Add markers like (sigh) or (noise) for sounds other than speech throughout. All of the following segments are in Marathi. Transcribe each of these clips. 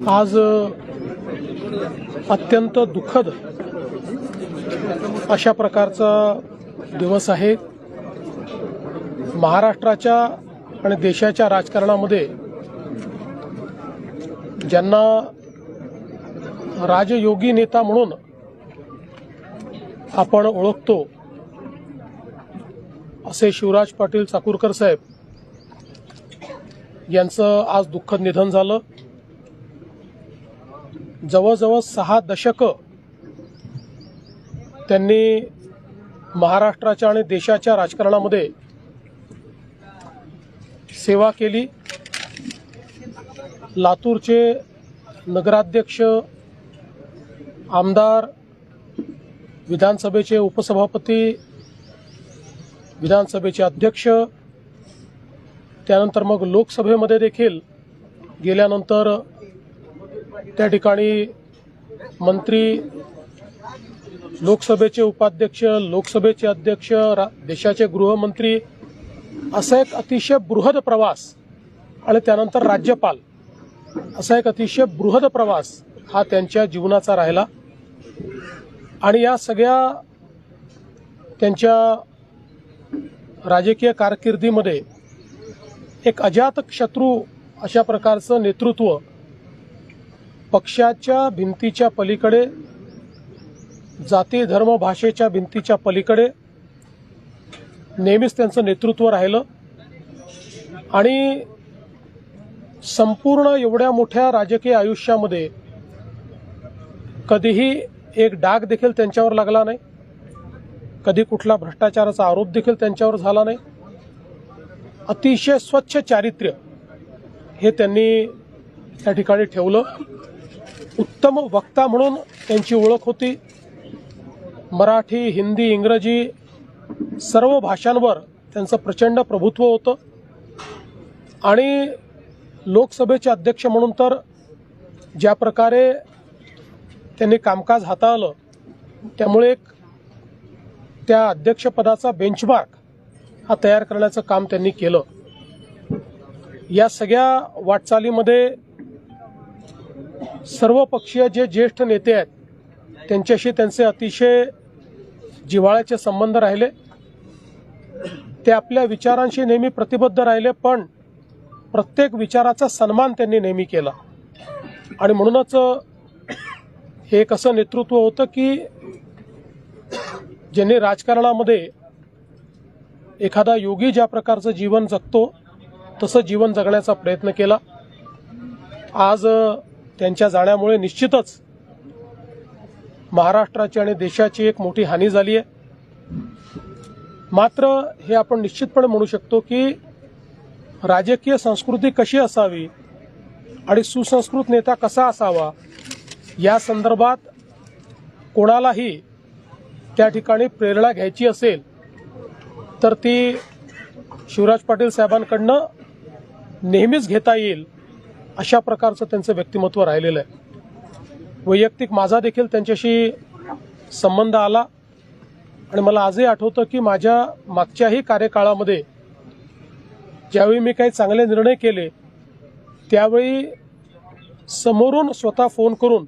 आज अत्यंत दुःखद अशा प्रकारचा दिवस आहे. महाराष्ट्राच्या आणि देशाच्या राजकारणामध्ये ज्यांना राजयोगी नेता म्हणून आपण ओळखतो असे शिवराज पाटील चाकूरकर साहेब यांचं आज दुःखद निधन झालं. जवळजवळ सहा दशकं त्यांनी महाराष्ट्राच्या आणि देशाच्या राजकारणामध्ये सेवा केली. लातूरचे नगराध्यक्ष आमदार विधानसभेचे उपसभापती विधानसभेचे अध्यक्ष त्यानंतर मग लोकसभेमध्ये देखील गेल्यानंतर त्या ठिकाणी मंत्री लोकसभेचे उपाध्यक्ष लोकसभेचे अध्यक्ष रा- देशाचे गृहमंत्री असा एक अतिशय बृहद प्रवास आणि त्यानंतर राज्यपाल असा एक अतिशय बृहद प्रवास हा त्यांच्या जीवनाचा राहिला. आणि या सगळ्या त्यांच्या राजकीय कारकिर्दीमध्ये एक अजात शत्रू अशा प्रकारचं नेतृत्व पक्षाच्या भिंतीच्या पलीकडे जाती धर्म भाषेच्या भिंतीच्या पलीकडे नेहमीच त्यांचं नेतृत्व राहिलं. आणि संपूर्ण एवढ्या मोठ्या राजकीय आयुष्यामध्ये कधीही एक डाग देखील त्यांच्यावर लागला नाही. कधी कुठला भ्रष्टाचाराचा आरोप देखील त्यांच्यावर झाला नाही. अतिशय स्वच्छ चारित्र्य हे त्यांनी त्या ठिकाणी ठेवलं. उत्तम वक्ता म्हणून त्यांची ओळख होती. मराठी हिंदी इंग्रजी सर्व भाषांवर त्यांचं प्रचंड प्रभुत्व होतं. आणि लोकसभेचे अध्यक्ष म्हणून तर ज्या प्रकारे त्यांनी कामकाज हाताळलं त्यामुळे एक त्या अध्यक्षपदाचा बेंचमार्क हा तयार करण्याचं काम त्यांनी केलं. या सगळ्या वाटचालीमध्ये सर्व पक्षीय जे ज्येष्ठ नेते आहेत त्यांच्याशी त्यांचे अतिशय जिव्हाळ्याचे संबंध राहिले. ते आपल्या विचारांशी नेहमी प्रतिबद्ध राहिले पण प्रत्येक विचाराचा सन्मान त्यांनी नेहमी केला. आणि म्हणूनच हे एक असं नेतृत्व होतं की ज्यांनी राजकारणामध्ये एखादा योगी ज्या प्रकारचं जीवन जगतो तसं जीवन जगण्याचा प्रयत्न केला. आज त्यांच्या जाण्यामुळे निश्चितच महाराष्ट्राची आणि देशाची एक मोठी हानी झाली आहे मात्र हे आपण निश्चितपणे म्हणू शकतो की राजकीय संस्कृती कशी असावी आणि सुसंस्कृत नेता कसा असावा या संदर्भात कोणालाही त्या ठिकाणी प्रेरणा घ्यायची असेल तर ती शिवराज पाटील साहेबांकडनं नेहमीच घेता येईल. अशा प्रकारचं त्यांचं व्यक्तिमत्व राहिलेलं आहे. वैयक्तिक माझा देखील त्यांच्याशी संबंध आला आणि मला आजही आठवतं की माझ्या मागच्याही कार्यकाळामध्ये ज्यावेळी मी काही चांगले निर्णय केले त्यावेळी समोरून स्वतः फोन करून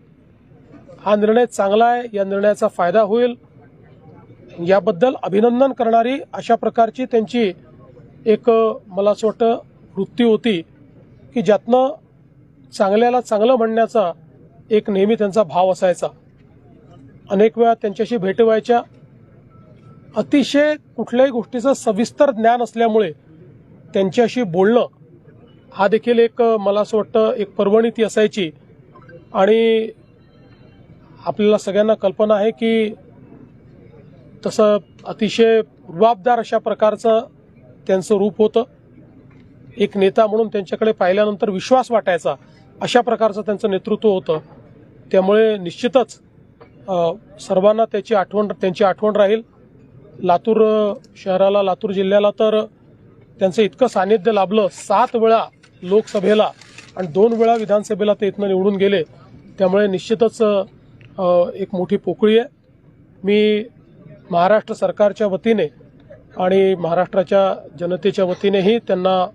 हा निर्णय चांगला आहे या निर्णयाचा फायदा होईल. याबद्दल अभिनंदन करणारी अशा प्रकारची त्यांची एक मला असं वाटतं वृत्ती होती की ज्यातनं चांगल्याला चांगलं म्हणण्याचा एक नेहमी त्यांचा भाव असायचा. अनेक वेळा त्यांच्याशी भेट व्हायच्या. अतिशय कुठल्याही गोष्टीचं सविस्तर ज्ञान असल्यामुळे त्यांच्याशी बोलणं हा देखील एक मला असं वाटतं एक पर्वणी ती असायची. आणि आपल्याला सगळ्यांना कल्पना आहे की तसं अतिशय रुबाबदार अशा प्रकारचं त्यांचं रूप होतं. एक नेता म्हणून त्यांच्याकडे पाहिल्यानंतर विश्वास वाटायचा. अशा प्रकारचं त्यांचं नेतृत्व होतं. त्यामुळे निश्चितच सर्वांना त्याची आठवण त्यांची आठवण राहील. लातूर शहराला लातूर जिल्ह्याला तर त्यांचं इतकं सानिध्य लाभलं. सात वेळा लोकसभेला आणि दोन वेळा विधानसभेला ते इथनं निवडून गेले. त्यामुळे निश्चितच एक मोठी पोकळी आहे. मी महाराष्ट्र सरकारच्या वतीने आणि महाराष्ट्राच्या जनतेच्या वतीनेही त्यांना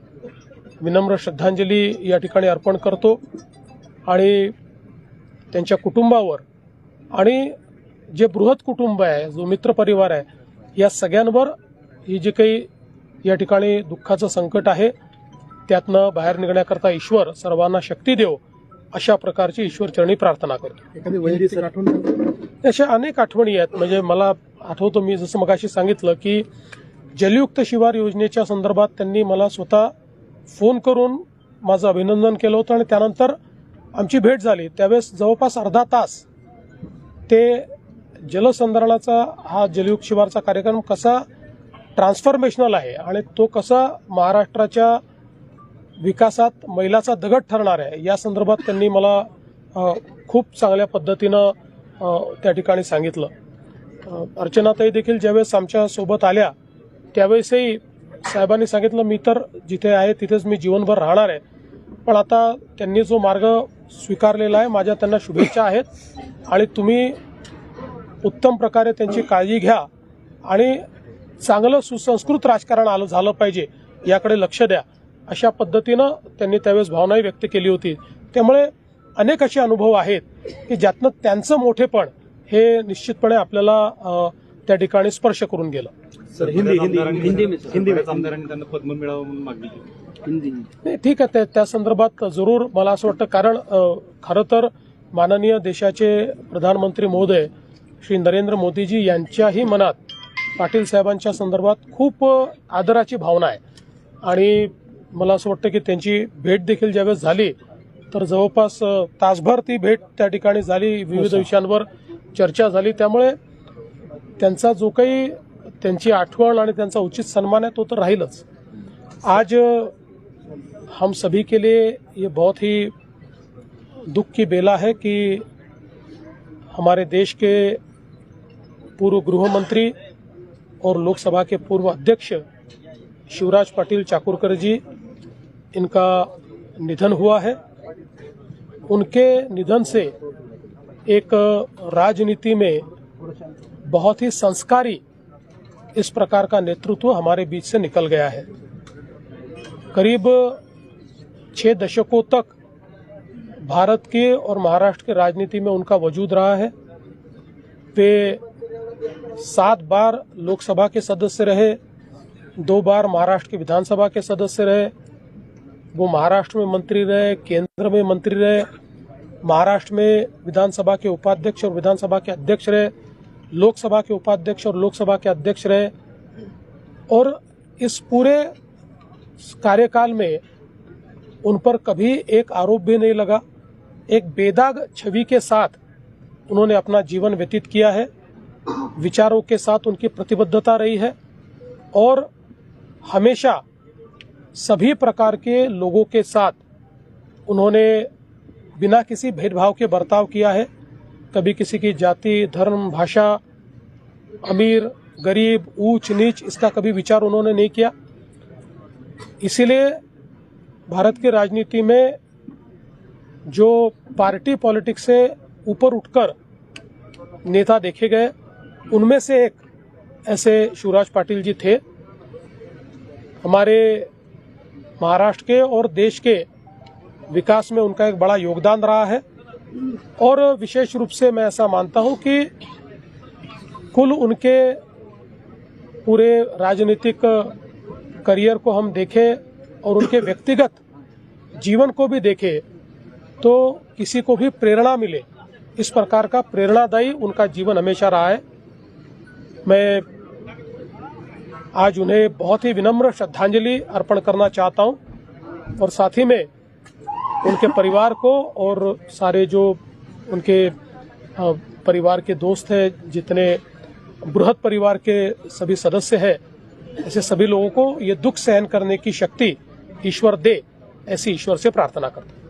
विनम्र श्रद्धांजली या ठिकाणी अर्पण करतो आणि त्यांच्या कुटुंबावर आणि जे बृहत कुटुंब आहे जो मित्र परिवार आहे या सगळ्यांवर ही जी काही या ठिकाणी दुःखाचं संकट आहे त्यातनं बाहेर निघण्याकरता ईश्वर सर्वांना शक्ती देव अशा प्रकारची ईश्वरचरणी प्रार्थना करतो. अशा अनेक आठवणी आहेत. म्हणजे मला आठवतो मी जसं मगाशी सांगितलं की जलयुक्त शिवार योजनेच्या संदर्भात त्यांनी मला स्वतः फोन करून माझं अभिनंदन केलं होतं आणि त्यानंतर आमची भेट झाली. त्यावेळेस जवळपास अर्धा तास ते जलसंधारणाचा हा जलयुग शिवारचा कार्यक्रम कसा ट्रान्सफॉर्मेशनल आहे आणि तो कसा महाराष्ट्राच्या विकासात मैलाचा दगड ठरणार आहे या संदर्भात त्यांनी मला खूप चांगल्या पद्धतीनं त्या ठिकाणी सांगितलं. अर्चनाताई देखील ज्यावेळेस आमच्यासोबत आल्या त्यावेळेसही साहेबांनी सांगितलं मी तर जिथे आहे तिथेच मी जीवनभर राहणार आहे. पण आता त्यांनी जो मार्ग स्वीकारलेला आहे माझ्या त्यांना शुभेच्छा आहेत. आणि तुम्ही उत्तम प्रकारे त्यांची काळजी घ्या आणि चांगलं सुसंस्कृत राजकारण आलं झालं पाहिजे याकडे लक्ष द्या. अशा पद्धतीनं त्यांनी त्यावेळेस भावनाही व्यक्त केली होती. त्यामुळे अनेक असे अनुभव आहेत की ज्यातनं त्यांचं मोठेपण हे निश्चितपणे आपल्याला त्या ठिकाणी स्पर्श करून गेलं. सर हिंदी हिंदी हिंदी आमदारांनी त्यांना पद्म मिळावं म्हणून मागणी केली. ठीक आहे. त्या- त्या संदर्भात जरूर मला असं वाटतं कारण खरं तर माननीय देशाचे प्रधानमंत्री महोदय श्री नरेंद्र मोदीजी यांच्याही मनात पाटील साहेबांच्या संदर्भात खूप आदराची भावना आहे. आणि मला असं वाटतं की त्यांची भेट देखील ज्यावेळेस झाली तर जवळपास तासभर ती भेट त्या ठिकाणी झाली. विविध विषयांवर चर्चा झाली. त्यामुळे जो काही त्यांची आठवण उचित सन्मान आहे तो तर राहीलच. आज हम सभी के लिए ये बहुत ही दुख की बेला है कि हमारे देश के पूर्व गृह मंत्री और लोकसभा के पूर्व अध्यक्ष शिवराज पाटिल चाकुरकर जी, इनका निधन हुआ है। उनके निधन से एक राजनीति में बहुत ही संस्कारी इस प्रकार का नेतृत्व हमारे बीच से निकल गया है। करीब छः दशकों तक भारत के और महाराष्ट्र के राजनीति में उनका वजूद रहा है। वे सात बार लोकसभा के सदस्य रहे, दो बार महाराष्ट्र के विधानसभा के सदस्य रहे, वो महाराष्ट्र में मंत्री रहे, केंद्र में मंत्री रहे, महाराष्ट्र में विधानसभा के उपाध्यक्ष और विधानसभा के अध्यक्ष रहे लोकसभा के उपाध्यक्ष और लोकसभा के अध्यक्ष रहे और इस पूरे कार्यकाल में उन पर कभी एक आरोप भी नहीं लगा। एक बेदाग छवि के साथ उन्होंने अपना जीवन व्यतीत किया है। विचारों के साथ उनकी प्रतिबद्धता रही है और हमेशा सभी प्रकार के लोगों के साथ उन्होंने बिना किसी भेदभाव के बर्ताव किया है। कभी किसी की जाति, धर्म, भाषा, अमीर, गरीब, ऊंच, नीच, इसका कभी विचार उन्होंने नहीं किया। इसीलिए भारत की राजनीति में जो पार्टी पॉलिटिक्स से ऊपर उठकर नेता देखे गए, उनमें से एक ऐसे शिवराज पाटिल जी थे। हमारे महाराष्ट्र के और देश के विकास में उनका एक बड़ा योगदान रहा है। और विशेष रूप से मैं ऐसा मानता हूँ कि कुल उनके पूरे राजनीतिक करियर को हम देखें और उनके (coughs) व्यक्तिगत जीवन को भी देखें तो किसी को भी प्रेरणा मिले। इस प्रकार का प्रेरणादायी उनका जीवन हमेशा रहा है। मैं आज उन्हें बहुत ही विनम्र श्रद्धांजलि अर्पण करना चाहता हूँ और साथ ही में उनके परिवार को और सारे जो उनके परिवार के दोस्त हैं, जितने बृहद परिवार के सभी सदस्य हैं, ऐसे सभी लोगों को ये दुख सहन करने की शक्ति ईश्वर दे, ऐसी ईश्वर से प्रार्थना करते